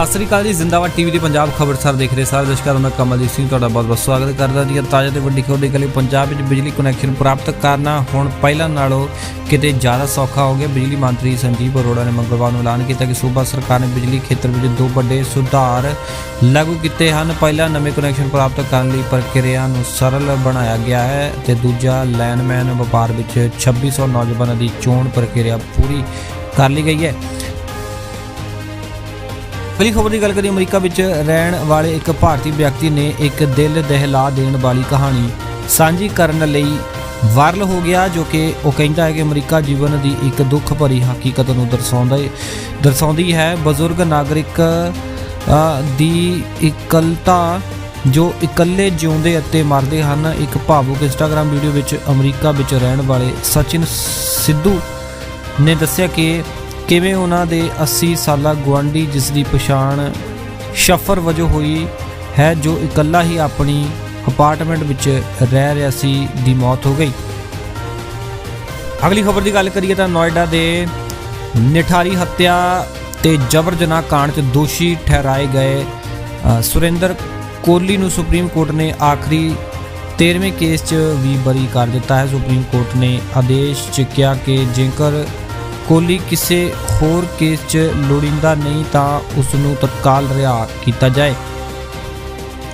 ਸਤਿ ਸ੍ਰੀ ਅਕਾਲ ਜੀ, ਜ਼ਿੰਦਾਬਾਦ ਟੀਵੀ ਦੀ ਪੰਜਾਬ ਖਬਰਸਾਰ ਦੇਖ ਰਹੇ ਸਾਰੇ ਦਰਸ਼ਕਾਂ ਦਾ ਮੈਂ ਕਮਲਜੀਤ ਸਿੰਘ, ਤੁਹਾਡਾ ਬਹੁਤ ਬਹੁਤ ਸਵਾਗਤ ਕਰਦਾ ਜੀ। ਤਾਜ਼ਾ ਤੇ ਵੱਡੀ ਖਬਰ ਦੇ ਲਈ ਪੰਜਾਬ ਵਿੱਚ ਬਿਜਲੀ ਕਨੈਕਸ਼ਨ ਪ੍ਰਾਪਤ ਕਰਨਾ ਹੁਣ ਪਹਿਲਾਂ ਨਾਲੋਂ ਕਿਤੇ ਜ਼ਿਆਦਾ ਸੌਖਾ ਹੋ ਗਿਆ। ਬਿਜਲੀ ਮੰਤਰੀ ਸੰਜੀਵ ਅਰੋੜਾ ਨੇ ਮੰਗਲਵਾਰ ਨੂੰ ਐਲਾਨ ਕੀਤਾ ਕਿ ਸੂਬਾ ਸਰਕਾਰ ਨੇ ਬਿਜਲੀ ਖੇਤਰ ਵਿੱਚ ਦੋ ਵੱਡੇ ਸੁਧਾਰ ਲਾਗੂ ਕੀਤੇ ਹਨ। ਪਹਿਲਾ ਨਵੇਂ ਕਨੈਕਸ਼ਨ ਪ੍ਰਾਪਤ ਕਰਨ ਲਈ ਪ੍ਰਕਿਰਿਆ ਨੂੰ ਸਰਲ ਬਣਾਇਆ ਗਿਆ ਹੈ ਤੇ ਦੂਜਾ ਲੈਂਡਮੈਨ ਵਪਾਰ ਵਿੱਚ 2600 ਨੌਜਵਾਨਾਂ ਦੀ ਚੋਣ ਪ੍ਰਕਿਰਿਆ ਪੂਰੀ ਕਰ ਲਈ ਗਈ ਹੈ। ਪਹਿਲੀ ਖਬਰ ਦੀ ਗੱਲ ਕਰੀਏ, ਅਮਰੀਕਾ ਵਿੱਚ ਰਹਿਣ ਵਾਲੇ ਇੱਕ ਭਾਰਤੀ ਵਿਅਕਤੀ ਨੇ ਇੱਕ ਦਿਲ ਦਹਿਲਾ ਦੇਣ ਵਾਲੀ ਕਹਾਣੀ ਸਾਂਝੀ ਕਰਨ ਲਈ ਵਾਇਰਲ ਹੋ ਗਿਆ, ਜੋ ਕਿ ਉਹ ਕਹਿੰਦਾ ਹੈ ਕਿ ਅਮਰੀਕਾ ਜੀਵਨ ਦੀ ਇੱਕ ਦੁੱਖ ਭਰੀ ਹਕੀਕਤ ਨੂੰ ਦਰਸਾਉਂਦਾ ਹੈ ਦਰਸਾਉਂਦੀ ਹੈ। ਬਜ਼ੁਰਗ ਨਾਗਰਿਕ ਦੀ ਇਕਲਤਾ, ਜੋ ਇਕੱਲੇ ਜਿਉਂਦੇ ਅਤੇ ਮਰਦੇ ਹਨ, ਇੱਕ ਭਾਵੁਕ ਇੰਸਟਾਗ੍ਰam ਵੀਡੀਓ ਵਿੱਚ ਅਮਰੀਕਾ ਵਿੱਚ ਰਹਿਣ ਵਾਲੇ ਸਚਿਨ ਸਿੱਧੂ ਨੇ ਦੱਸਿਆ ਕਿ ਕਿਵੇਂ ਉਹਨਾਂ ਦੇ 80 ਸਾਲਾ ਗੁਆਂਢੀ ਜਿਸ ਦੀ ਪਛਾਣ ਸ਼ਫਰ ਵਜੋਂ ਹੋਈ ਹੈ, ਜੋ ਇਕੱਲਾ ਹੀ ਆਪਣੀ ਅਪਾਰਟਮੈਂਟ ਵਿੱਚ ਰਹਿ ਰਿਹਾ ਸੀ, ਦੀ ਮੌਤ ਹੋ ਗਈ। ਅਗਲੀ ਖਬਰ ਦੀ ਗੱਲ ਕਰੀਏ ਤਾਂ ਨੋਇਡਾ ਦੇ ਨਿਠਾਰੀ ਹੱਤਿਆ ਤੇ ਜਬਰ ਜਨਾਹ ਕਾਂਡ 'ਚ ਦੋਸ਼ੀ ਠਹਿਰਾਏ ਗਏ ਸੁਰਿੰਦਰ ਕੋਹਲੀ ਨੂੰ ਸੁਪਰੀਮ ਕੋਰਟ ਨੇ ਆਖਰੀ 13ਵੇਂ ਕੇਸ 'ਚ ਵੀ ਬਰੀ ਕਰ ਦਿੱਤਾ ਹੈ। ਸੁਪਰੀਮ ਕੋਰਟ ਨੇ ਆਦੇਸ਼ 'ਚ ਕਿਹਾ ਕਿ ਜੇਕਰ ਕੋਹਲੀ ਕਿਸੇ ਹੋਰ ਕੇਸ 'ਚ ਲੋੜੀਂਦਾ ਨਹੀਂ ਤਾਂ ਉਸ ਨੂੰ ਤਤਕਾਲ ਰਿਹਾ ਕੀਤਾ ਜਾਏ।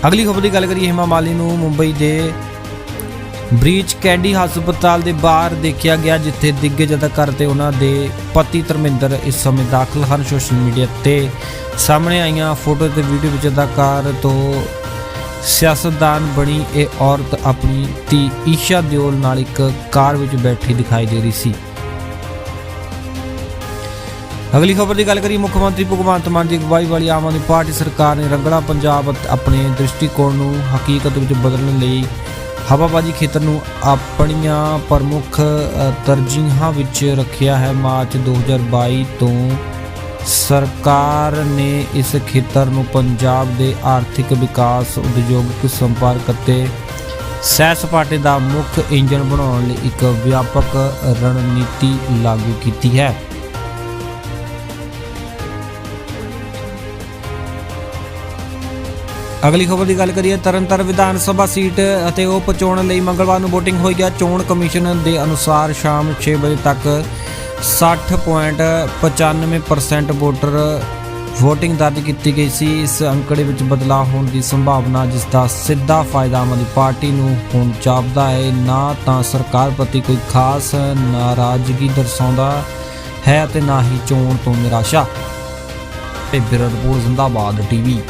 ਅਗਲੀ ਖਬਰ ਦੀ ਗੱਲ ਕਰੀਏ, ਹਿਮਾ ਮਾਲੀ ਨੂੰ ਮੁੰਬਈ ਦੇ ਬ੍ਰੀਚ ਕੈਂਡੀ ਹਸਪਤਾਲ ਦੇ ਬਾਹਰ ਦੇਖਿਆ ਗਿਆ, ਜਿੱਥੇ ਦਿੱਗਜ ਅਦਾਕਾਰ ਤੇ ਉਹਨਾਂ ਦੇ ਪਤੀ ਧਰਮਿੰਦਰ ਇਸ ਸਮੇਂ ਦਾਖਲ ਹਨ ਸੋਸ਼ਲ ਮੀਡੀਆ ਤੇ। ਸਾਹਮਣੇ ਆਈਆਂ ਫੋਟੋ ਤੇ ਵੀਡੀਓ ਵਿੱਚ ਅਦਾਕਾਰ ਤੋਂ ਸਿਆਸਤਦਾਨ ਬਣੀ ਇਹ ਔਰਤ ਆਪਣੀ ਧੀ ਈਸ਼ਾ ਦਿਓਲ ਨਾਲ ਇੱਕ ਕਾਰ ਵਿੱਚ ਬੈਠੀ ਦਿਖਾਈ ਦੇ ਰਹੀ ਸੀ। ਅਗਲੀ ਖਬਰ ਦੀ ਗੱਲ ਕਰੀਏ, ਮੁੱਖ ਮੰਤਰੀ ਭਗਵੰਤ ਮਾਨ ਦੀ ਅਗਵਾਈ ਵਾਲੀ ਆਮ ਆਦਮੀ ਪਾਰਟੀ ਸਰਕਾਰ ਨੇ ਰੰਗੜਾ ਪੰਜਾਬ ਅਤੇ ਆਪਣੇ ਦ੍ਰਿਸ਼ਟੀਕੋਣ ਨੂੰ ਹਕੀਕਤ ਵਿੱਚ ਬਦਲਣ ਲਈ ਹਵਾਬਾਜ਼ੀ ਖੇਤਰ ਨੂੰ ਆਪਣੀਆਂ ਪ੍ਰਮੁੱਖ ਤਰਜੀਹਾਂ ਵਿੱਚ ਰੱਖਿਆ ਹੈ। ਮਾਰਚ 2022 ਤੋਂ ਸਰਕਾਰ ਨੇ ਇਸ ਖੇਤਰ ਨੂੰ ਪੰਜਾਬ ਦੇ ਆਰਥਿਕ ਵਿਕਾਸ, ਉਦਯੋਗਿਕ ਸੰਪਰਕ ਅਤੇ ਸੈਰ ਸਪਾਟੇ ਦਾ ਮੁੱਖ ਇੰਜਨ ਬਣਾਉਣ ਲਈ ਇੱਕ ਵਿਆਪਕ ਰਣਨੀਤੀ ਲਾਗੂ ਕੀਤੀ ਹੈ। ਅਗਲੀ ਖਬਰ ਦੀ ਗੱਲ ਕਰੀਏ, ਤਰਨਤਾਰਨ ਵਿਧਾਨ ਸਭਾ ਸੀਟ ਅਤੇ ਉਹ ਚੋਣ ਲਈ ਮੰਗਲਵਾਰ ਨੂੰ VOTING ਹੋਈ ਹੈ ਚੋਣ ਕਮਿਸ਼ਨ ਦੇ ਅਨੁਸਾਰ ਸ਼ਾਮ 6 ਵਜੇ ਤੱਕ 60.95% ਵੋਟਰ VOTING ਦਰਜ ਕੀਤੀ ਗਈ ਸੀ। ਇਸ ਅੰਕੜੇ ਵਿੱਚ ਬਦਲਾਅ ਹੋਣ ਦੀ ਸੰਭਾਵਨਾ, ਜਿਸ ਦਾ ਸਿੱਧਾ ਫਾਇਦਾ ਆਮ ਆਦਮੀ ਪਾਰਟੀ ਨੂੰ ਹੋਣ ਜਾਪਦਾ ਹੈ। ਨਾ ਤਾਂ ਸਰਕਾਰ ਪ੍ਰਤੀ ਕੋਈ ਖਾਸ ਨਾਰਾਜ਼ਗੀ ਦਰਸਾਉਂਦਾ ਹੈ ਅਤੇ ਨਾ ਹੀ ਚੋਣ ਤੋਂ ਨਿਰਾਸ਼ਾ। ਤੇ ਬਿਰਡ ਰਿਪੋਰਟ ਜ਼ਿੰਦਾਬਾਦ ਟੀਵੀ।